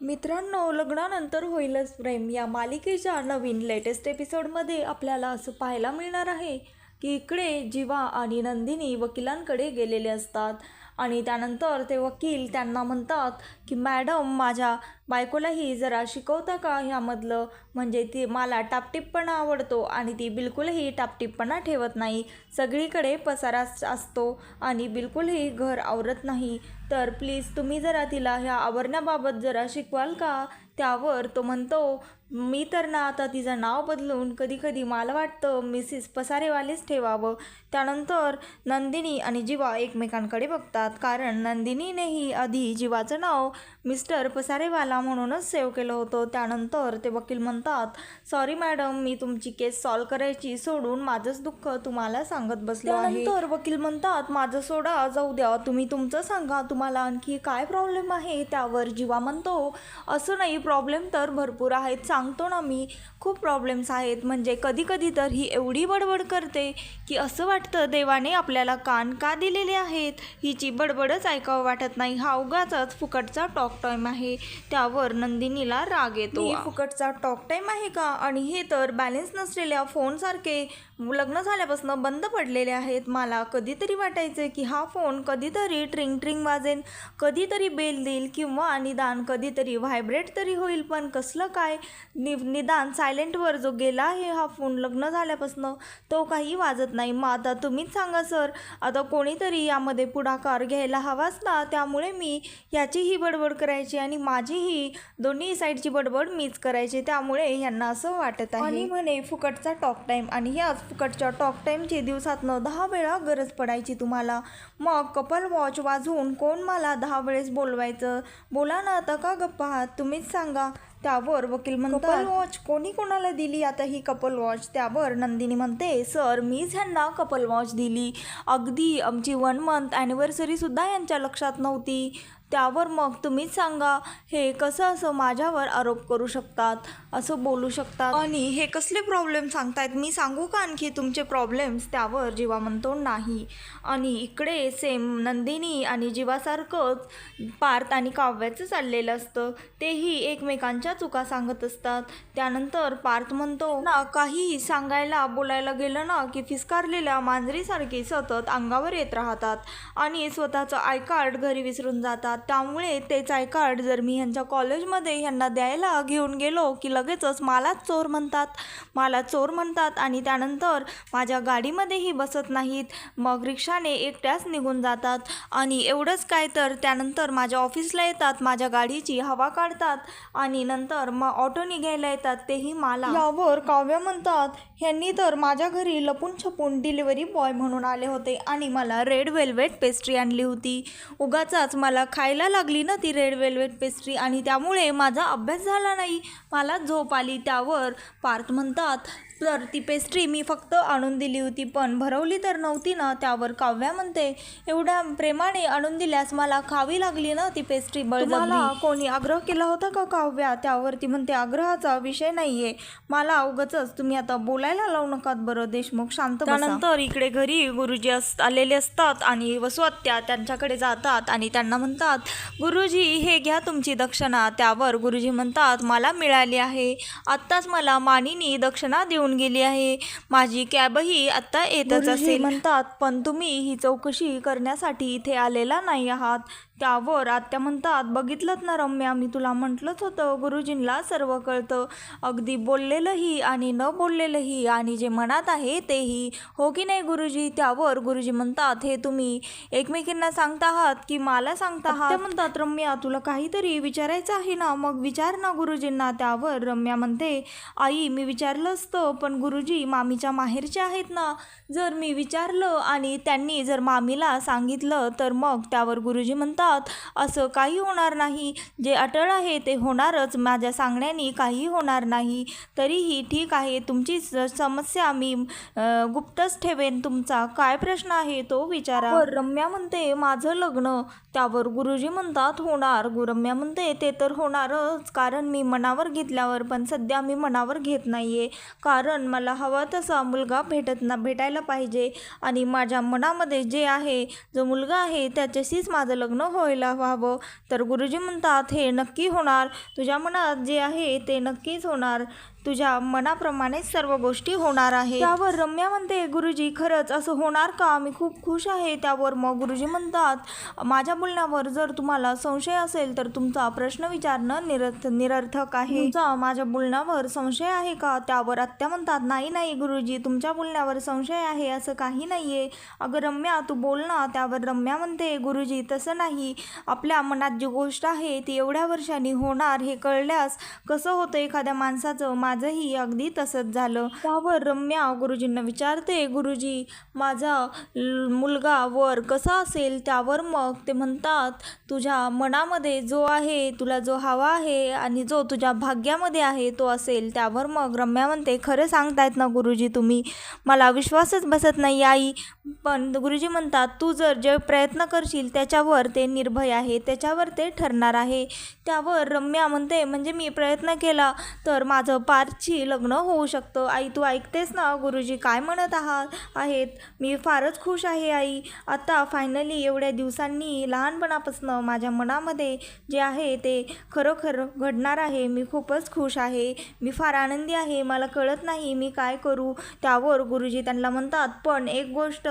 मित्रांनो लग्नानंतर होईलच प्रेम. या मालिकेच्या नवीन लेटेस्ट एपिसोडमध्ये आपल्याला असं पाहायला मिळणार आहे की इकडे जीवा आणि नंदिनी वकिलांकडे गेलेले असतात. आणि त्यानंतर ते वकील त्यांना म्हणतात की मॅडम माझ्या बायकोलाही जरा शिकवता का ह्यामधलं? म्हणजे ती मला टापटिपपणा आवडतो आणि ती बिलकुलही टापटिपपणा ठेवत नाही. सगळीकडे पसारा असतो आणि बिलकुलही घर आवरत नाही. तर प्लीज तुम्ही जरा तिला ह्या आवरण्याबाबत जरा शिकवाल का? त्यावर तो म्हणतो मी तर ना आता तिचं नाव बदलून कधीकधी मला वाटतं मिसिस पसारेवालेच ठेवावं. त्यानंतर नंदिनी आणि जीवा एकमेकांकडे बघतात. कारण नंदिनीनेही आधी जीवाचं नाव मिस्टर पसारेवाला म्हणूनच सेव्ह केलं होतं. त्यानंतर ते वकील म्हणतात सॉरी मॅडम मी तुमची केस सॉल्व करायची सोडून माझंच दुःख तुम्हाला सांगत बसलो आहे. तर वकील म्हणतात माझं सोडा जाऊ द्या. तुम्ही तुमचं सांगा. तुम्हाला आणखी काय प्रॉब्लेम आहे? त्यावर जीवा म्हणतो असं नाही. प्रॉब्लेम तर भरपूर आहेत. सांग सांगतो ना मी खूप प्रॉब्लेम्स आहेत. म्हणजे कधी कधी तर ही एवढी बडबड करते की असं वाटतं देवाने आपल्याला कान का दिलेले आहेत? हिची बडबडच ऐकावं वाटत नाही. हा उगाचाच फुकटचा टॉक टाईम आहे. त्यावर नंदिनीला राग येतो. फुकटचा टॉक टाईम आहे का? आणि हे तर बॅलेन्स नसलेल्या फोनसारखे लग्न झाल्यापासून बंद पडलेले आहेत. मला कधीतरी वाटायचं की हा फोन कधीतरी ट्रिंग ट्रिंग वाजेन. कधीतरी बेल देईल किंवा निदान कधीतरी व्हायब्रेट तरी होईल. पण कसलं काय? नि निदान सायलेंटवर जो गेला आहे हा फोन लग्न झाल्यापासून तो काही वाजत नाही. मग आता तुम्हीच सांगा सर आता कोणीतरी यामध्ये पुढाकार घ्यायला हवाच ना त्यामुळे मी याचीही बडबड करायची आणि माझीही दोन्ही साईडची बडबड मीच करायची. त्यामुळे यांना असं वाटत आहे. आणि म्हणे फुकटचा टॉक टाईम आणि ह्याच फुकटच्या टॉक टाईमची दिवसातनं दहा वेळा गरज पडायची तुम्हाला. मग कपल वॉच वाजवून कोण मला दहा वेळेस बोलवायचं? बोला ना आता का गप्पा आहात? तुम्हीच सांगा. त्यावर वकील म्हणतात कपल वॉच कोणी कोणाला दिली आता ही कपल वॉच? त्यावर नंदिनी म्हणते सर मीच ह्यांना कपल वॉच दिली. अगदी आमची वन मंथ ॲनिव्हर्सरीसुद्धा यांच्या लक्षात नव्हती. त्यावर मग तुम्हीच सांगा हे कसं असं माझ्यावर आरोप करू शकतात? असं बोलू शकतात? आणि हे कसले प्रॉब्लेम सांगतायत? मी सांगू का आणखी तुमचे प्रॉब्लेम्स त्यावर जीवा म्हणतो नाही. आणि इकडे सेम नंदिनी आणि जीवासारखंच पार्थ आणि काव्याचं चाललेलं असतं. तेही एकमेकांच्या चुका सांगत असतात. त्यानंतर पार्थ म्हणतो ना काहीही सांगायला बोलायला गेलं ना की फिसकारलेल्या मांजरीसारखी सतत अंगावर येत राहतात आणि स्वतःचं आय कार्ड घरी विसरून जातात. त्यामुळे तेच आय कार्ड जर मी ह्यांच्या कॉलेजमध्ये ह्यांना द्यायला घेऊन गेलो की लगेचच मलाच चोर म्हणतात. मला चोर म्हणतात आणि त्यानंतर माझ्या गाडीमध्येही बसत नाहीत. मग रिक्षाने एकट्याच निघून जातात. आणि एवढंच काय तर त्यानंतर माझ्या ऑफिसला येतात माझ्या गाडीची हवा काढतात आणि नंतर मग ऑटो घ्यायला येतात. तेही मला. यावर काव्य म्हणतात ह्यांनी तर माझ्या घरी लपून छपून डिलिव्हरी बॉय म्हणून आले होते आणि मला रेड वेल्वेट पेस्ट्री आणली होती. उगाचाच मला खाय खायला लागली ना ती रेड वेल्वेट पेस्ट्री आणि त्यामुळे माझा अभ्यास झाला नाही. मला झोप आली. त्यावर पार्थ म्हणतात तर ती पेस्ट्री मी फक्त आणून दिली होती पण भरवली तर नव्हती ना. त्यावर काव्या म्हणते एवढ्या प्रेमाने आणून दिल्यास मला खावी लागली ना ती पेस्ट्री बळजबरी. कोणी आग्रह केला होता का काव्या? त्यावर ती म्हणते आग्रहाचा विषय नाहीये. मला उगाचच तुम्ही आता बोलायला लावू नकात बरं. देशमुख शांत त्यानंतर इकडे घरी गुरुजी अस आलेले असतात आणि वसुहत्या त्यांच्याकडे जातात आणि त्यांना म्हणतात गुरुजी हे घ्या तुमची दक्षिणा. त्यावर गुरुजी म्हणतात मला मिळाली आहे. आत्ताच मला मानिनी दक्षिणा देऊन गेली आहे. माझी कॅबही आत्ता येतच असेल. म्हणतात पण तुम्ही ही चौकशी करण्यासाठी इथे आलेला नाही आहात. त्यावर आत्या म्हणतात बघितलं ना रम्या मी तुला म्हटलंच होतं गुरुजींना सर्व कळतं. अगदी बोललेलंही आणि न बोललेलंही आणि जे मनात आहे तेही. हो की नाही गुरुजी? त्यावर गुरुजी म्हणतात हे तुम्ही एकमेकींना सांगता आहात की मला सांगता आहात? म्हणतात रम्या तुला काहीतरी विचारायचं आहे ना? मग विचार ना गुरुजींना. त्यावर रम्या म्हणते आई मी विचारलं असतं पण गुरुजी मामीच्या माहेरचे आहेत ना. जर मी विचारलं आणि त्यांनी जर मामीला सांगितलं तर मग त्यावर गुरुजी म्हणतात असं काही होणार नाही. जे अटळ आहे ते होणारच. माझ्या सांगण्याने काही होणार नाही. तरीही ठीक आहे. तुमची समस्या मी गुप्तच ठेवेन. तुमचा काय प्रश्न आहे तो विचारा. हो, रम्या म्हणते माझं लग्न त्यावर गुरुजी म्हणतात होणार. गुरम्या म्हणते ते तर होणारच. कारण मी मनावर घेतल्यावर पण सध्या मी मनावर घेत नाही आहे कारण मला हवा तसा मुलगा भेटत ना भेटायला पाहिजे. आणि माझ्या मनामध्ये जे आहे जो मुलगा आहे त्याच्याशीच माझं लग्न व्हायला व्हावं. तर गुरुजी म्हणतात हे नक्की होणार. तुझ्या मनात जे आहे ते नक्कीच होणार. तुझ्या मनाप्रमाणेच सर्व गोष्टी होणार आहे त्यावर रम्या म्हणते गुरुजी खरंच असं होणार का? मी खूप खुश आहे. त्यावर मग गुरुजी म्हणतात माझ्या बोलण्यावर जर तुम्हाला संशय असेल तर तुमचा प्रश्न विचारणं निरर्थ निरर्थक आहे. तुमचा माझ्या बोलण्यावर संशय आहे का? त्यावर आत्या म्हणतात नाही नाही गुरुजी तुमच्या बोलण्यावर संशय आहे असं काही नाही आहे अगं रम्या तू बोल ना. त्यावर रम्या म्हणते गुरुजी तसं नाही. आपल्या मनात जी गोष्ट आहे ती एवढ्या वर्षांनी होणार हे कळल्यास कसं होतं एखाद्या माणसाचं? माझंही अगदी तसंच झालं. त्यावर रम्या गुरुजींना विचारते गुरुजी माझा मुलगा वर कसा असेल? त्यावर मग ते म्हणतात तुझ्या मनामध्ये जो आहे तुला जो हवा आहे आणि जो तुझ्या भाग्यामध्ये आहे तो असेल. त्यावर मग रम्या म्हणते खरं सांगतायत ना गुरुजी तुम्ही. मला विश्वासच बसत नाही आई. पण गुरुजी म्हणतात तू जर जे प्रयत्न करशील त्याच्यावर ते निर्भय आहे. त्याच्यावर ते ठरणार आहे. त्यावर रम्या म्हणते म्हणजे मी प्रयत्न केला तर माझं पा कारची लग्न होऊ शकतं. आई तू ऐकतेस ना गुरुजी काय म्हणत आहात? आहेत. मी फारच खुश आहे आई. आता फायनली एवढ्या दिवसांनी लहानपणापासून माझ्या मनामध्ये जे आहे ते खरोखर घडणार आहे. मी खूपच खुश आहे. मी फार आनंदी आहे. मला कळत नाही मी काय करू? त्यावर गुरुजी त्यांना म्हणतात पण एक गोष्ट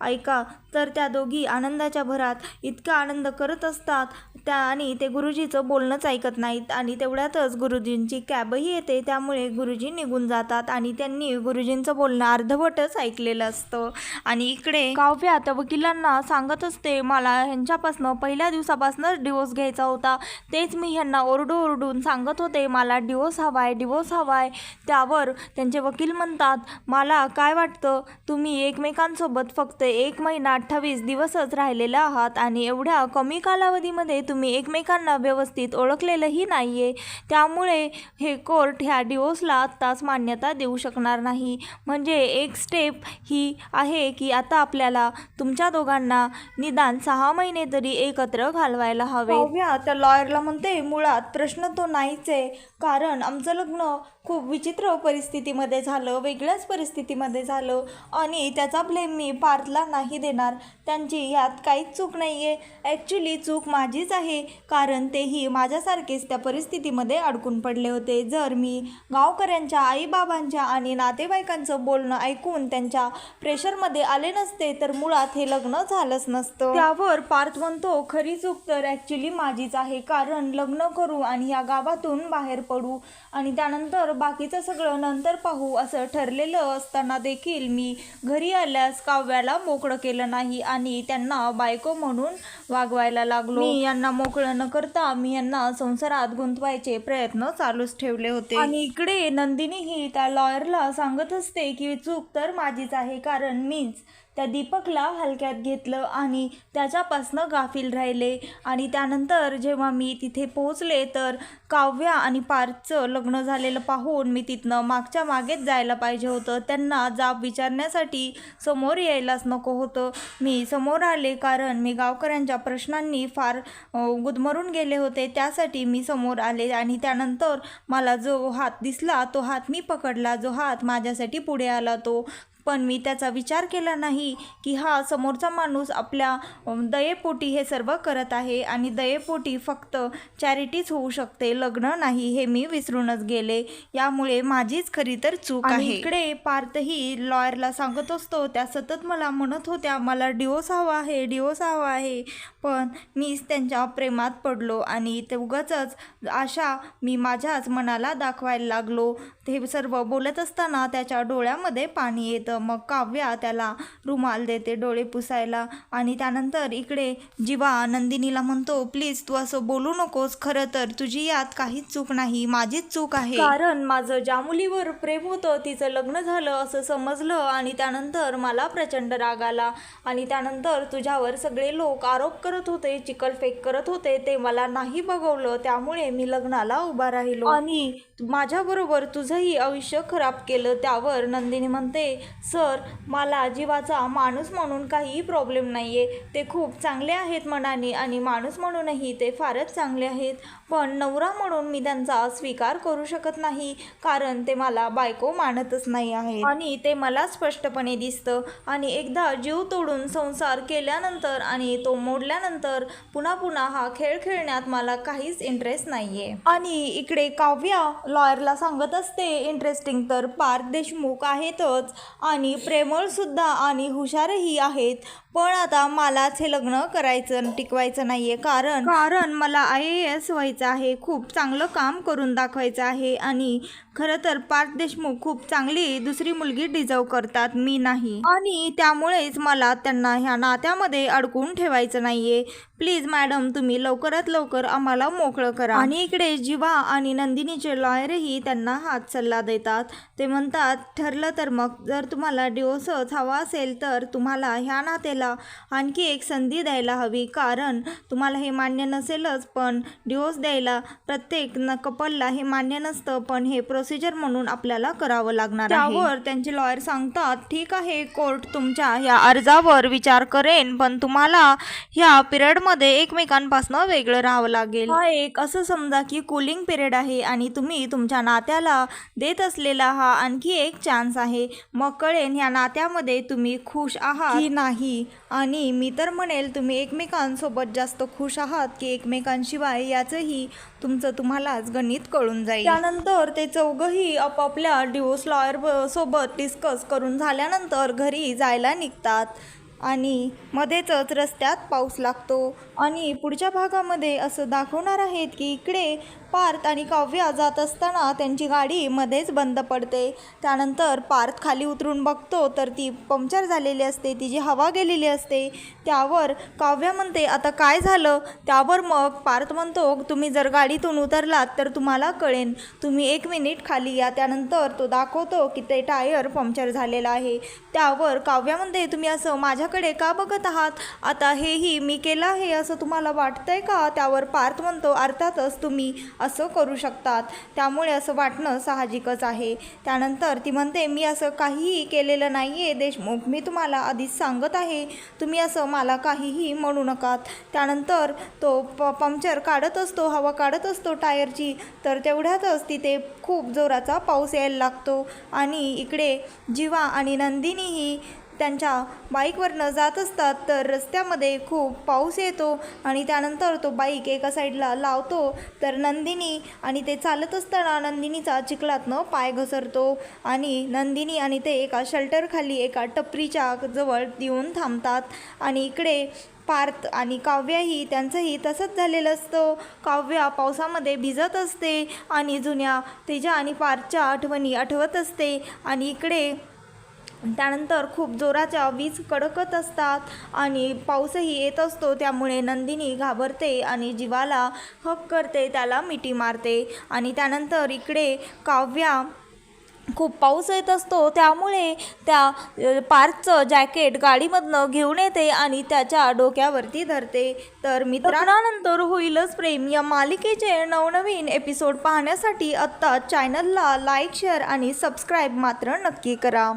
ऐका. तर त्या दोघी आनंदाच्या भरात इतका आनंद करत असतात. त्या आणि ते गुरुजीचं बोलणंच ऐकत नाहीत आणि तेवढ्यातच गुरुजींची कॅबही येते त्यामुळे गुरुजी निघून जातात आणि त्यांनी गुरुजींचं बोलणं अर्धवटच ऐकलेलं असतं. आणि इकडे काव्य त्या वकिलांना सांगत असते मला ह्यांच्यापासनं पहिल्या दिवसापासूनच डिवोर्स घ्यायचा होता. तेच मी ह्यांना ओरडू ओरडून सांगत होते मला डिवोर्स हवा आहे डिवोर्स हवा आहे त्यावर त्यांचे वकील म्हणतात मला काय वाटतं तुम्ही एकमेकांसोबत फक्त एक महिना अठ्ठावीस दिवसच राहिलेला आहात आणि एवढ्या कमी कालावधीमध्ये तुम्ही एकमेकांना व्यवस्थित ओळखलेलंही नाही आहे त्यामुळे हे कोर्ट ह्या डिवोर्सला आत्ताच मान्यता देऊ शकणार नाही. म्हणजे एक स्टेप ही आहे की आता आपल्याला तुमच्या दोघांना निदान सहा महिने तरी एकत्र घालवायला हवे. त्या लॉयरला म्हणते मुळात प्रश्न तो नाहीच आहे. कारण आमचं लग्न खूप विचित्र परिस्थितीमध्ये झालं वेगळ्याच परिस्थितीमध्ये झालं आणि त्याचा ब्लेम मी पार्थला नाही देणार. त्यांची ह्यात काहीच चूक नाही आहे ॲक्च्युली चूक माझीच आहे कारण तेही माझ्यासारखेच त्या परिस्थितीमध्ये अडकून पडले होते. जर मी गावकऱ्यांच्या आईबाबांच्या आणि नातेवाईकांचं बोलणं ऐकून त्यांच्या प्रेशरमध्ये आले नसते तर मुळात हे लग्न झालंच नसतं. त्यावर पार्थ म्हणतो खरी चूक तर ॲक्च्युली माझीच आहे कारण लग्न करू आणि या गावातून बाहेर पडू आणि त्यानंतर बाकीचं सगळं नंतर पाहू असं ठरलेलं असताना देखील मी घरी आल्यास काव्याला मोकळं केलं नाही आणि त्यांना बायको म्हणून वागवायला लागलो. मी यांना मोकळं न करता मी यांना संसारात गुंतवायचे प्रयत्न चालूच ठेवले होते. आणि इकडे नंदिनी ही त्या लॉयरला सांगत असते की चूक तर माझीच आहे कारण मीच त्या दीपकला हलक्यात घेतलं आणि त्याच्यापासनं गाफील राहिले. आणि त्यानंतर जेव्हा मी तिथे पोहोचले तर काव्या आणि पार्थचं लग्न झालेलं पाहून मी तिथनं मागच्या मागेच जायला पाहिजे होतं. त्यांना जाब विचारण्यासाठी समोर यायलाच नको होतं. मी समोर आले कारण मी गावकऱ्यांच्या प्रश्नांनी फार गुदमरून गेले होते. त्यासाठी मी समोर आले आणि त्यानंतर मला जो हात दिसला तो हात मी पकडला. जो हात माझ्यासाठी पुढे आला तो पण मी त्याचा विचार केला नाही की हा समोरचा माणूस आपल्या दयेपोटी हे सर्व करत आहे आणि दयेपोटी फक्त चॅरिटीच होऊ शकते लग्न नाही हे मी विसरूनच गेले. यामुळे माझीच खरी तर चूक आहे. इकडे पार्थही लॉयरला सांगत असतो त्या सतत मला म्हणत होत्या मला डिवोर्स हवा आहे डिवोर्स हवा आहे. पण मीच त्यांच्या प्रेमात पडलो आणि ते उगाचच आशा मी माझ्याच मनाला दाखवायला लागलो. ते सर्व बोलत असताना त्याच्या डोळ्यामध्ये पाणी येतं. मग काव्या त्याला रुमाल देते डोळे पुसायला. आणि त्यानंतर इकडे जीवा नंदिनीला म्हणतो प्लीज तू असं बोलू नकोस. खरं तर तुझी यात काहीच चूक नाही. माझीच चूक आहे. कारण माझं ज्या मुलीवर प्रेम होतं तिचं लग्न झालं असं समजलं आणि त्यानंतर मला प्रचंड राग आला. आणि त्यानंतर तुझ्यावर सगळे लोक आरोप करत होते चिकलफेक करत होते. ते मला नाही बघवलं. त्यामुळे मी लग्नाला उभा राहिलो. आणि माझ्याबरोबर तुझंही आयुष्य खराब केलं त्यावर नंदिनी म्हणते सर मला जीवाचा माणूस म्हणून काहीही प्रॉब्लेम नाही आहे ते खूप चांगले आहेत मनाने आणि माणूस म्हणूनही ते फारच चांगले आहेत. पण नवरा म्हणून मी त्यांचा स्वीकार करू शकत नाही कारण ते मला बायको मानतच नाही आहे आणि ते मला स्पष्टपणे दिसतं. आणि एकदा जीव तोडून संसार केल्यानंतर आणि तो मोडल्यानंतर पुन्हा पुन्हा हा खेळ खेळण्यात मला काहीच इंटरेस्ट नाही आहे आणि इकडे काव्या लॉयरला सांगत असते ते इंटरेस्टिंग तर पार्थ देशमुख आहेतच आणि प्रेमळसुद्धा आणि हुशारही आहेत. पण आता मलाच हे लग्न करायचं टिकवायचं नाही आहे कारण कारण मला आय ए एस व्हायचं आहे. खूप चांगलं काम करून दाखवायचं आहे. आणि खरं तर पार्थ देशमुख खूप चांगली दुसरी मुलगी डिझर्व करतात मी नाही. आणि त्यामुळेच मला त्यांना ह्या नात्यामध्ये अडकून ठेवायचं नाहीये. प्लीज मॅडम तुम्ही लवकरात लवकर आम्हाला मोकळं करा. आणि इकडे जिवा आणि नंदिनीचे लॉयरही त्यांना हात सल्ला देतात. ते म्हणतात ठरलं तर मग जर तुम्हाला डिओसच हवा असेल तर तुम्हाला ह्या नात्याला आणखी एक संधी द्यायला हवी. कारण तुम्हाला हे मान्य नसेलच पण डिओस द्यायला प्रत्येक न कपलला हे मान्य नसतं पण हे प्रो प्रोसिजर म्हणून आपल्याला करावं लागणार त्यावर त्यांचे लॉयर सांगतात ठीक आहे कोर्ट तुमच्या या अर्जावर विचार करेन पण तुम्हाला ह्या पिरियडमध्ये एकमेकांपासून वेगळं राहावं लागेल. हा एक असं समजा की कुलिंग पिरियड आहे आणि तुम्ही तुमच्या नात्याला देत असलेला हा आणखी एक चान्स आहे. मग कळेन ह्या नात्यामध्ये तुम्ही खुश आहात की नाही. आणि मी तर म्हणेल तुम्ही एकमेकांसोबत जास्त खुश आहात की एकमेकांशिवाय याचंही तुमचं तुम्हालाच गणित कळून जाईल. त्यानंतर ते दोघंही आपापल्या डिवोर्स लॉयर सोबत डिस्कस करून झाल्यानंतर घरी जायला निघतात. आणि मध्येच रस्त्यात पाऊस लागतो. आणि पुढच्या भागामध्ये असं दाखवणार आहेत की इकडे पार्थ आणि काव्या जात असताना त्यांची गाडी मध्येच बंद पडते. त्यानंतर पार्थ खाली उतरून बघतो तर ती पंक्चर झालेली असते तिची हवा गेलेली असते त्यावर काव्या म्हणते आता काय झालं? त्यावर मग पार्थ म्हणतो तुम्ही जर गाडीतून उतरलात तर तुम्हाला कळेन. तुम्ही एक मिनिट खाली या. त्यानंतर तो दाखवतो की ते टायर पंक्चर झालेलं आहे. त्यावर काव्या म्हणते तुम्ही असं माझ्याकडे का बघत आहात? आता हेही मी केलं आहे असं तुम्हाला वाटतंय का? त्यावर पार्थ म्हणतो अर्थातच तुम्ही असं करू शकतात. त्यामुळे असं वाटणं साहजिकच आहे. त्यानंतर ती म्हणते मी असं काहीही केलेलं नाही आहे देशमुख. मी तुम्हाला आधीच सांगत आहे. तुम्ही असं मला काहीही म्हणू नकात. त्यानंतर तो प पंक्चर काढत असतो हवा काढत असतो टायरची. तर तेवढ्यातच तिथे खूप जोराचा पाऊस यायला लागतो. आणि इकडे जीवा आणि नंदिनीही त्यांच्या बाईकवरनं जात असतात तर रस्त्यामध्ये खूप पाऊस येतो आणि त्यानंतर तो बाईक एका साईडला लावतो. तर नंदिनी आणि ते चालत असताना नंदिनीचा चिखलातनं पाय घसरतो आणि नंदिनी आणि ते एका शेल्टरखाली एका टपरीच्या जवळ येऊन थांबतात. आणि इकडे पार्थ आणि काव्याही त्यांचंही तसंच झालेलं असतं. काव्या पावसामध्ये भिजत असते आणि जुन्या तेजा आणि पार्थच्या आठवणी आठवत असते. आणि इकडे त्यानंतर खूप जोराच्या वीज कडकत असतात आणि पाऊसही येत असतो त्यामुळे नंदिनी घाबरते आणि जीवाला हक करते त्याला मिठी मारते. आणि त्यानंतर इकडे काव्या खूप पाऊस येत असतो त्यामुळे त्या पार्कचं जॅकेट गाडीमधनं घेऊन येते आणि त्याच्या डोक्यावरती धरते. तर मित्रांनंतर होईलच प्रेम. या मालिकेचे नवनवीन एपिसोड पाहण्यासाठी आत्ता चॅनलला लाईक शेअर आणि सबस्क्राईब मात्र नक्की करा.